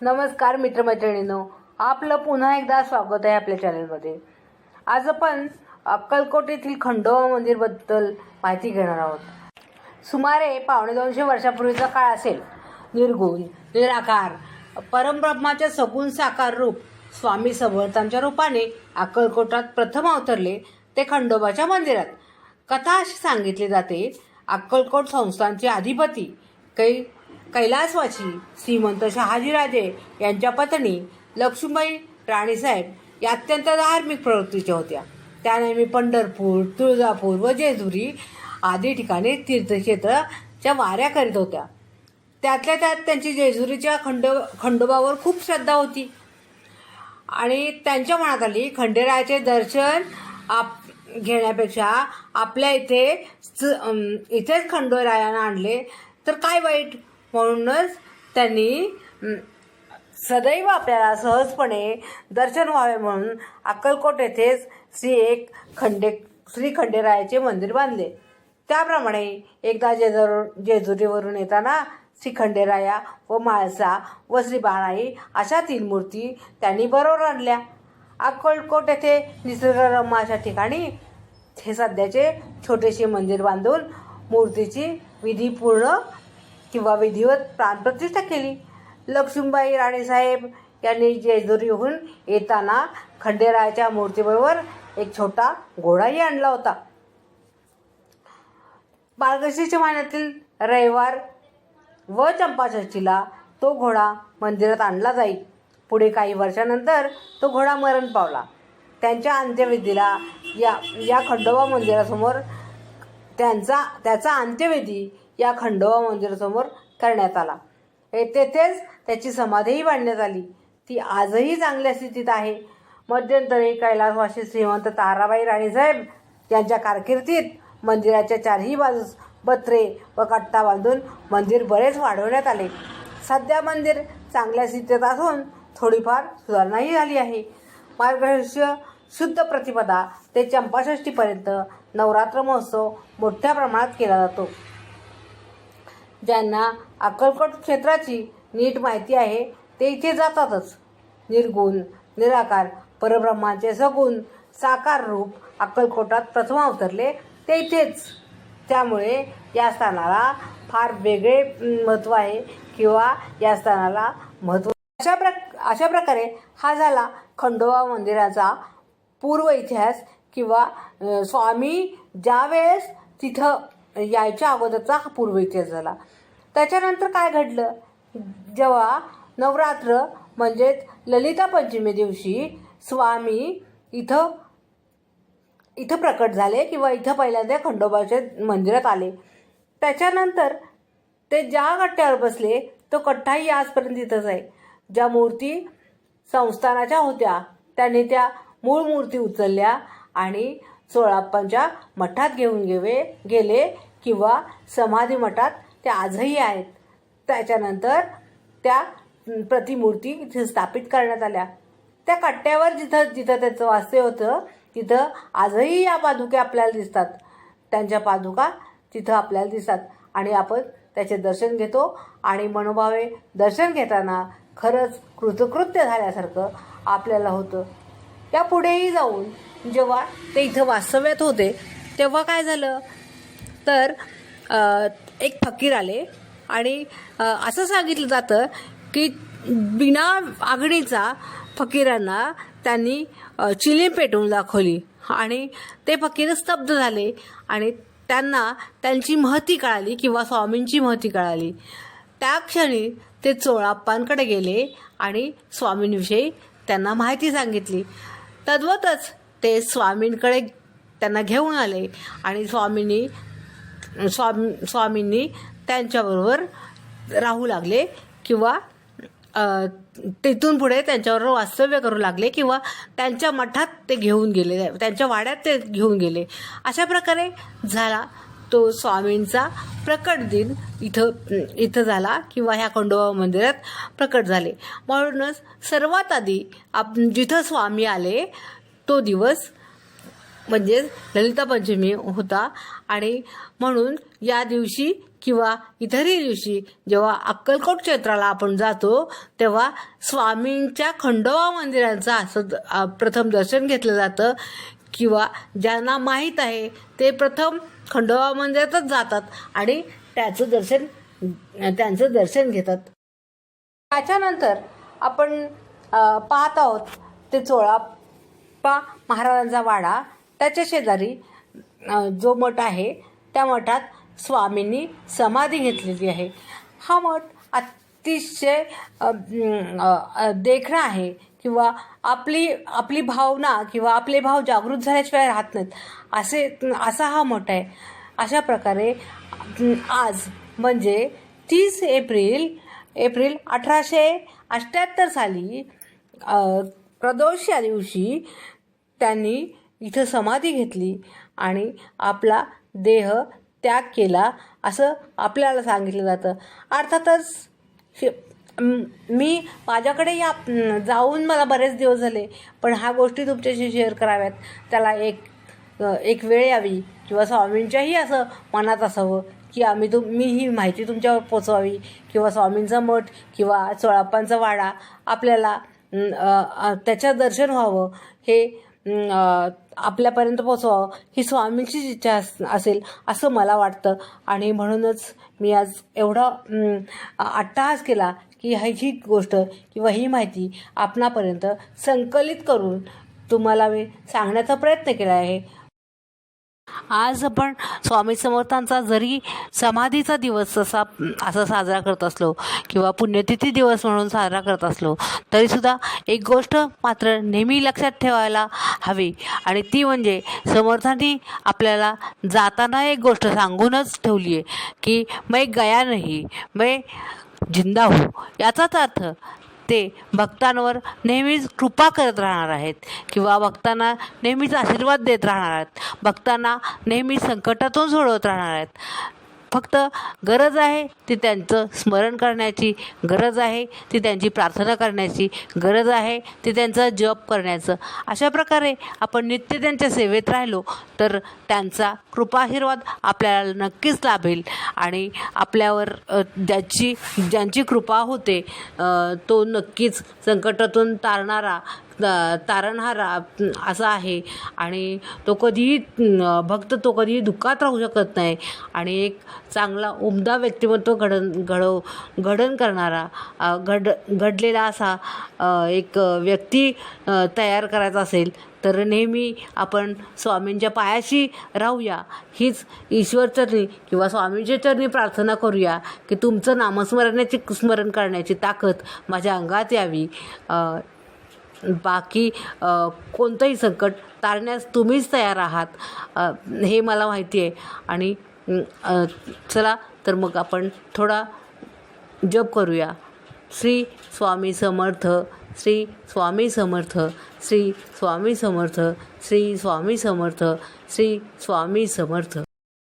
नमस्कार मित्रमैत्रिणींनो आपलं पुन्हा एकदा स्वागत आहे आपल्या चॅनलमध्ये. आज आपण अक्कलकोट येथील खंडोबा मंदिरबद्दल माहिती घेणार आहोत. सुमारे पावणे दोनशे वर्षापूर्वीचा काळ असेल. निर्गुण निराकार परमब्रह्माच्या सगुण साकार रूप स्वामी समर्थांच्या रूपाने अक्कलकोटात प्रथम अवतरले ते खंडोबाच्या मंदिरात. कथा अशी सांगितली जाते अक्कलकोट संस्थांचे अधिपती काही कैलासवासी श्रीमंत शहाजीराजे यांच्या पत्नी लक्ष्मीबाई राणीसाहेब या अत्यंत धार्मिक प्रवृत्तीच्या होत्या. त्या नेहमी पंढरपूर तुळजापूर व जेजुरी आदी ठिकाणी तीर्थक्षेत्राच्या वाऱ्या करीत होत्या. त्यातल्या त्यात त्यांची जेजुरीच्या खंड खंडोबावर खूप श्रद्धा होती. आणि त्यांच्या मनात आली खंडेरायाचे दर्शन आप घेण्यापेक्षा आपल्या इथे इथेच खंडोरायानं आणले तर काय वाईट? म्हणूनच त्यांनी सदैव आपल्याला सहजपणे दर्शन व्हावे म्हणून अक्कलकोट येथेच श्री एक खंडे श्री खंडेरायाचे मंदिर बांधले. त्याप्रमाणे एकदा जेजर जेजुरीवरून येताना श्री खंडेराया व माळसा व श्री बाणाई अशा तीन मूर्ती त्यांनी बरोबर आणल्या. अक्कलकोट येथे निसर्गरम्य अशा ठिकाणी हे सध्याचे छोटेसे मंदिर बांधून मूर्तीची विधी पूर्ण किंवा विधिवत प्राणप्रतिष्ठा केली. लक्ष्मीबाई राणेसाहेब यांनी जेजुरीहून येताना खंडेरायाच्या मूर्तीबरोबर एक छोटा घोडाही आणला होता. मार्गशीर्ष महिन्यातील रविवार व चंपाषष्ठीला तो घोडा मंदिरात आणला जाईल पुढे काही वर्षानंतर तो घोडा मरण पावला. त्यांच्या अंत्यविधीला या या खंडोबा मंदिरासमोर त्यांचा त्याचा अंत्यविधी या खंडोबा मंदिरासमोर करण्यात आला. तेथेच त्याची समाधीही बांधण्यात आली. ती आजही चांगल्या स्थितीत आहे. मध्यंतरी कैलासवासी श्रीमंत ताराबाई राणीसाहेब यांच्या कारकिर्दीत मंदिराच्या चारही बाजूस बत्रे व कट्टा बांधून मंदिर बरेच वाढवण्यात आले. सध्या मंदिर चांगल्या स्थितीत असून थोडीफार सुधारणाही झाली आहे. मार्गशीर्ष शुद्ध प्रतिपदा ते चंपाषष्टीपर्यंत नवरात्र महोत्सव मोठ्या प्रमाणात केला जातो. ज्यांना अक्कलकोट क्षेत्राची नीट माहिती आहे ते इथे जातातच. निर्गुण निराकार परब्रह्माचे सगुण साकार रूप अक्कलकोटात प्रथम अवतरले ते इथेच. त्यामुळे या स्थानाला फार वेगळे महत्त्व आहे किंवा या स्थानाला महत्त्व अशा प्रक अशा प्रकारे हा झाला खंडोबा मंदिराचा पूर्व इतिहास किंवा स्वामी ज्यावेळेस तिथं यायच्या अगोदरचा हा पूर्व इतिहास झाला त्याच्यानंतर काय घडलं? जेव्हा नवरात्र म्हणजेच ललिता पंचमी दिवशी स्वामी इथं इथं प्रकट झाले किंवा इथं पहिल्यांदा खंडोबाच्या मंदिरात आले. त्याच्यानंतर ते ज्या कट्ट्यावर बसले तो कट्टाही आजपर्यंत इथंच आहे. ज्या मूर्ती संस्थानाच्या होत्या त्यांनी त्या मूळ मूर्ती उचलल्या आणि सोळाप्पांच्या मठात घेऊन गेवे गेले. किंवा समाधी मठात त्या आजही आहेत. त्याच्यानंतर त्या प्रतिमूर्ती इथे स्थापित करण्यात आल्या. त्या कट्ट्यावर जिथं जिथं त्याचं वास्तव्य होतं तिथं आजही या पादुका आपल्याला दिसतात. त्यांच्या पादुका तिथं आपल्याला दिसतात. आणि आपण त्याचे दर्शन घेतो आणि मनोभावे दर्शन घेताना खरंच कृतकृत्य झाल्यासारखं आपल्याला होतं. त्या पुढेही जाऊन जेव्हा ते इथं वास्तव्यात होते तेव्हा काय झालं? तर एक फकीर आले आणि असं सांगितलं जातं की बिना आगणीचा फकीरांना त्यांनी चिली चिलीम पेटवून दाखवली. आणि ते फकीर स्तब्ध झाले आणि त्यांना त्यांची महती कळाली किंवा स्वामींची महती कळाली. त्या क्षणी ते चोळाप्पांकडे गेले आणि स्वामींविषयी त्यांना माहिती सांगितली. तद्वतच ते स्वामींकडे त्यांना घेऊन आले आणि स्वामींनी स्वामी स्वामींनी त्यांच्याबरोबर राहू लागले किंवा तिथून पुढे त्यांच्याबरोबर वास्तव्य करू लागले किंवा त्यांच्या मठात ते घेऊन गेले त्यांच्या वाड्यात ते घेऊन गेले. अशा प्रकारे झाला तो स्वामींचा प्रकट दिन इथं इथं झाला किंवा ह्या खंडोबा मंदिरात प्रकट झाले. म्हणूनच सर्वात आधी आप जिथं स्वामी आले तो दिवस म्हणजेच ललिता पंचमी होता. आणि म्हणून या दिवशी किंवा इतरही दिवशी जेव्हा अक्कलकोट क्षेत्राला आपण जातो तेव्हा स्वामींच्या खंडोबा मंदिरांचं असं द- प्रथम दर्शन घेतलं जातं. किंवा ज्यांना माहीत आहे ते प्रथम खंडोबा मंदिरातच जातात आणि त्याचं दर्शन त्यांचं दर्शन घेतात. त्याच्यानंतर आपण पाहत आहोत ते चोळाप्पा महाराजांचा वाडा. त्याच्या शेजारी जो मठ आहे त्या मठात स्वामींनी समाधी घेतलेली आहे. हा मठ अतिशय देखणं देखणा आहे किंवा आपली आपली भावना किंवा आपले भाव जागृत झाल्याशिवाय राहत नाहीत. असे असा हा मठ आहे. अशा प्रकारे आज म्हणजे तीस एप्रिल एप्रिल अठराशे अठ्ठ्याहत्तर साली प्रदोष या दिवशी त्यांनी इथं समाधी घेतली आणि आपला देह त्याग केला असं आपल्याला सांगितलं जातं. अर्थातच मी माझ्याकडे या जाऊन मला बरेच दिवस झाले पण ह्या गोष्टी तुमच्याशी शेअर कराव्यात. त्याला एक एक वेळ यावी किंवा स्वामींच्याही असं मनात असावं की आम्ही तुम मी ही माहिती तुमच्यावर पोचवावी किंवा स्वामींचा मठ किंवा चोळाप्पांचा वाडा आपल्याला त्याचं दर्शन व्हावं हे आपल्यापर्यंत पोचवावं ही स्वामींचीच इच्छा अस असेल असं मला वाटतं. आणि म्हणूनच मी आज एवढा अट्टाहास केला की ही गोष्ट किंवा ही माहिती आपणापर्यंत संकलित करून तुम्हाला मी सांगण्याचा प्रयत्न केला आहे. आज आपण स्वामी समर्थांचा जरी समाधीचा दिवस असा असा साजरा करत असलो किंवा पुण्यतिथी दिवस म्हणून साजरा करत असलो तरीसुद्धा एक गोष्ट मात्र नेहमी लक्षात ठेवायला हवी. आणि ती म्हणजे समर्थांनी आपल्याला जाताना एक गोष्ट सांगूनच ठेवली आहे की मै गया नाही मैं जिंदा हो. याचाच अर्थ ते भक्तांवर नेहमीच कृपा करत राहणार आहेत. किंवा भक्तांना नेहमीच आशीर्वाद देत राहणार आहेत. भक्तांना नेहमी संकटातून सोडवत राहणार आहेत. फक्त गरज आहे ती त्यांचं स्मरण करण्याची गरज आहे ती त्यांची प्रार्थना करण्याची गरज आहे ती त्यांचा जप करण्याचं. अशा प्रकारे आपण नित्य त्यांच्या सेवेत राहिलो तर त्यांचा कृपाशीर्वाद आपल्याला नक्कीच लाभेल. आणि आपल्यावर ज्याची ज्यांची कृपा होते तो नक्कीच संकटातून तारणारा त- हा रा असा आहे. आणि तो कधीही भक्त तो कधीही दुःखात राहू शकत नाही. आणि एक चांगला उमदा व्यक्तिमत्व घडण घडव घडण करणारा घड घडलेला असा एक व्यक्ती तयार करायचा असेल तर नेहमी आपण स्वामींच्या पायाशी राहूया. हीच ईश्वरचरणी किंवा स्वामींच्या चरणी प्रार्थना करूया की तुमचं नामस्मरणाची स्मरण करण्याची ताकद माझ्या अंगात यावी. बाकी कोणतंही संकट तारण्यास तुम्हीच तयार आहात. हे मला माहिती आहे. आणि चला तर मग आपण थोडा जप करूया. श्री स्वामी समर्थ श्री स्वामी समर्थ श्री स्वामी समर्थ श्री स्वामी समर्थ श्री स्वामी समर्थ.